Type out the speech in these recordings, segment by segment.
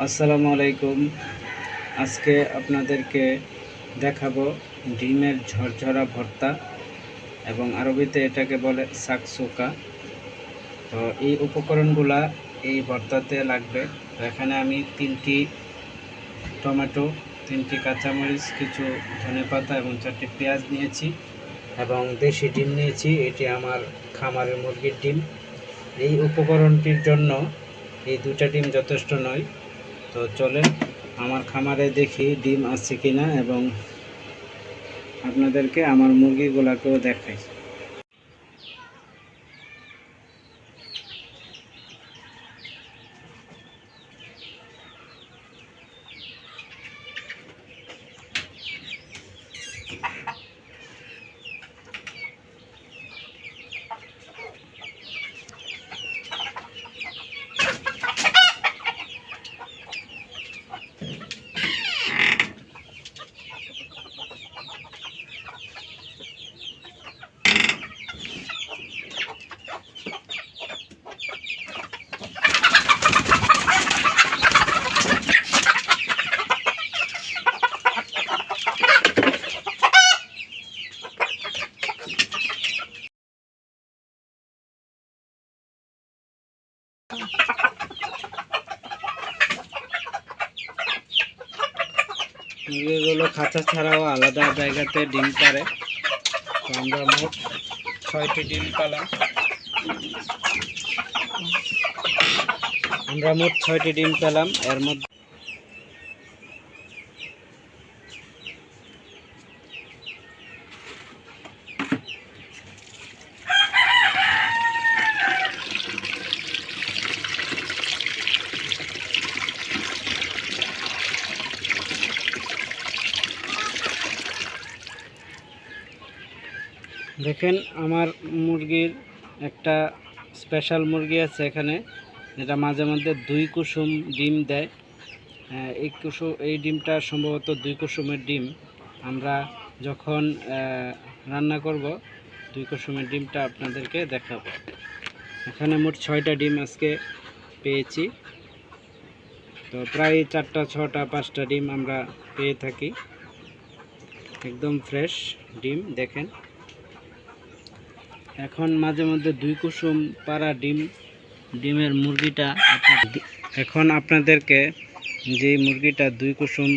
আসসালামু আলাইকুম। আজকে আপনাদেরকে দেখাবো ডিমের ঝরঝরা ভর্তা এবং আরবিতে এটাকে বলে সাকসুকা তো এই উপকরণগুলা এই ভর্তাতে লাগবে। তো এখানে আমি তিনটি টমেটো, তিনটি কাঁচামরিচ, কিছু ধনেপাতা এবং চারটি পেঁয়াজ নিয়েছি এবং দেশি ডিম নিয়েছি। এটি আমার খামারের মুরগির ডিম। এই উপকরণটির জন্য এই দুটা ডিম যথেষ্ট নয়। তো চলেন আমার খামারে দেখি ডিম আছে কিনা এবং আপনাদেরকে আমার মুরগিগুলোকেও দেখাই। মুরগিগুলো খাঁচা ছাড়াও আলাদা জায়গাতে ডিম পারে তো আমরা মোট ছয়টি ডিম পালাম। আমরা মোট ছয়টি ডিম পেলাম। এর মধ্যে দেখেন আমার মুরগির একটা স্পেশাল মুরগি আছে এখানে যেটা মাঝে মধ্যে দুই কুসুম ডিম দেয়। আহ, এই কুসুম এই ডিমটা সম্ভবত দুই কুসুমের ডিম। আমরা যখন রান্না করব দুই কুসুমের ডিমটা আপনাদেরকে দেখাবো। এখানে মোট ছয়টা ডিম আজকে পেয়েছি। তো প্রায় চারটা ছটা পাঁচটা ডিম আমরা পেয়ে থাকি। একদম ফ্রেশ ডিম দেখেন। এখন মাঝে মধ্যে দুই কুসুম পাড়া ডিম, ডিমের মুরগিটা এখন আপনাদেরকে যে মুরগিটা দুই কুসুম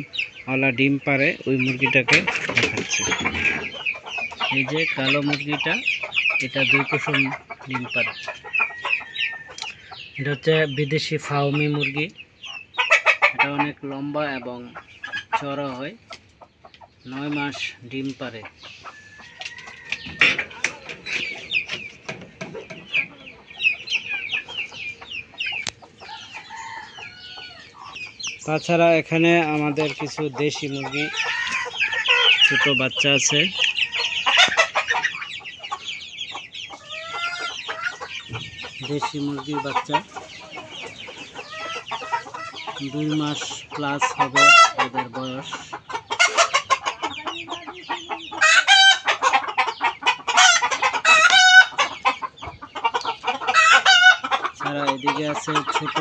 ওয়ালা ডিম পারে ওই মুরগিটাকে দেখাচ্ছি। এই যে কালো মুরগিটা, এটা দুই কুসুম ডিম পারে এটা হচ্ছে বিদেশি ফাউমি মুরগি। এটা অনেক লম্বা এবং চড়া হয়। নয় মাস ডিম পারে তাছাড়া এখানে আমাদের কিছু দেশি মুরগি, ছোট বাচ্চা আছে। দেশি মুরগির বাচ্চা। দুই মাস প্লাস হবে এদের বয়স। ছাড়া এদিকে আছে ছোট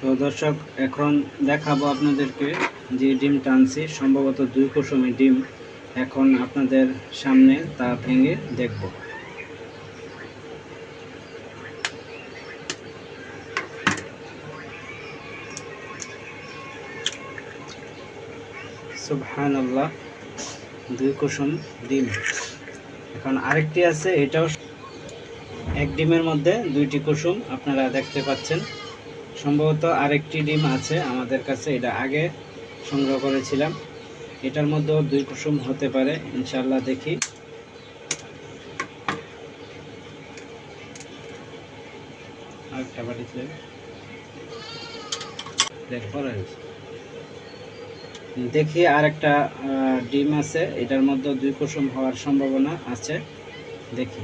তো দর্শক, এখন দেখাবো আপনাদেরকে যে ডিম টানছি। সম্ভবত দুই কুসুমের ডিম এখন আপনাদের সামনে তা ভেঙে দেখব। সুবহান আল্লাহ দুই কুসুম ডিম। এখন আরেকটি আছে, এটাও এক ডিমের মধ্যে দুইটি কুসুম আপনারা দেখতে পাচ্ছেন। সম্ভবত আরেকটি ডিম আছে আমাদের কাছে, এটা আগে সংগ্রহ করেছিলাম। এটার মধ্যেও দুই কুসুম হতে পারে ইনশাল্লাহ দেখি। আরেকটা দেখ, পরে। দেখি আর একটা ডিম আছে। এটার মধ্যে দুই কুসুম হওয়ার সম্ভাবনা আছে। দেখি।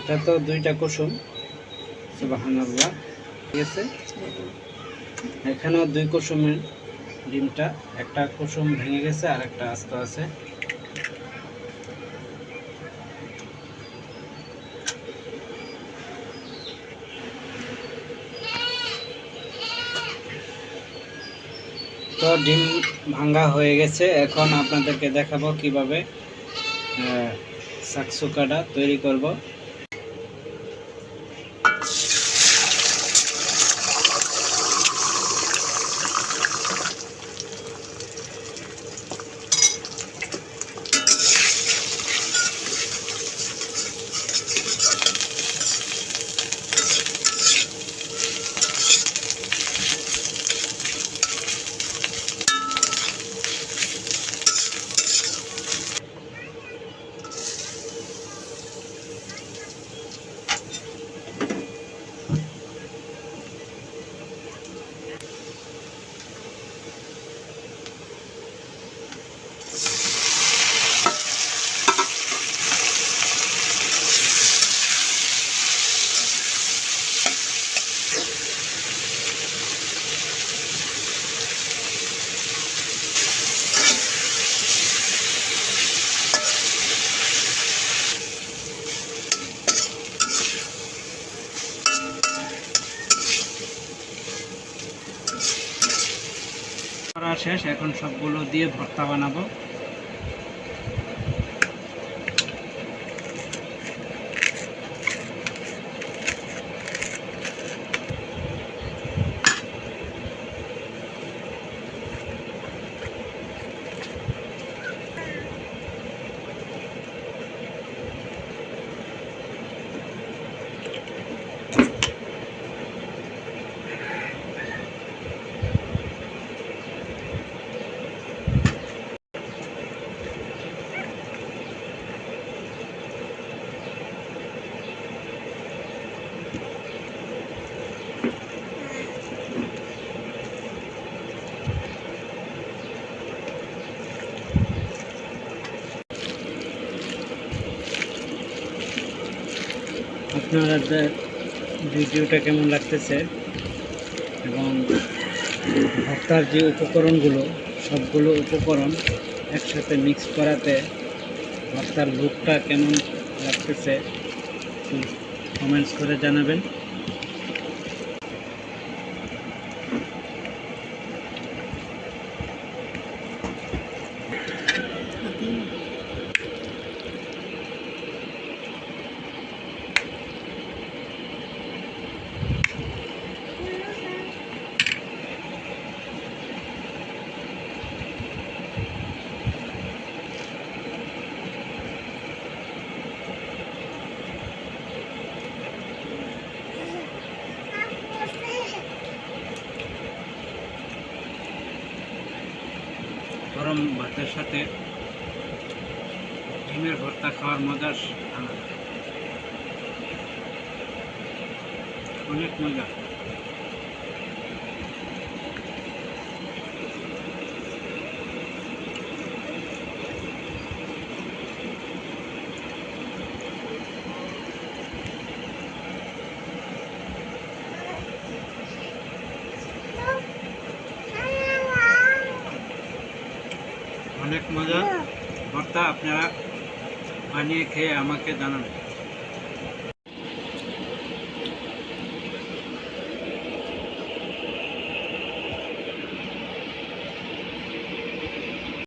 এটা তো দুইটা কুসুম। ঠিক আছে? এখানেও দুই কুসুমের ডিমটা। একটা কুসুম ভেঙে গেছে আর একটা আস্ত আছে। ডিম ভাঙ্গা হয়ে গেছে। এখন আপনাদেরকে দেখাবো কীভাবে আহ, সাকসুকাটা তৈরি করব। করা শেষ এখন সবগুলো দিয়ে ভর্তা বানাবো। আপনাদের ভিডিওটা কেমন লাগতেছে? এবং ভর্তার যে উপকরণগুলো, সবগুলো উপকরণ একসাথে মিক্স করাতে ভর্তার লুকটা কেমন লাগতেছে কমেন্টস করে জানাবেন। গরম ভাতের সাথে ডিমের ভর্তা খাওয়ার মজা অনেক মজা। অনেক মজা। ভর্তা আপনারা বানিয়ে খেয়ে আমাকে জানাবেন।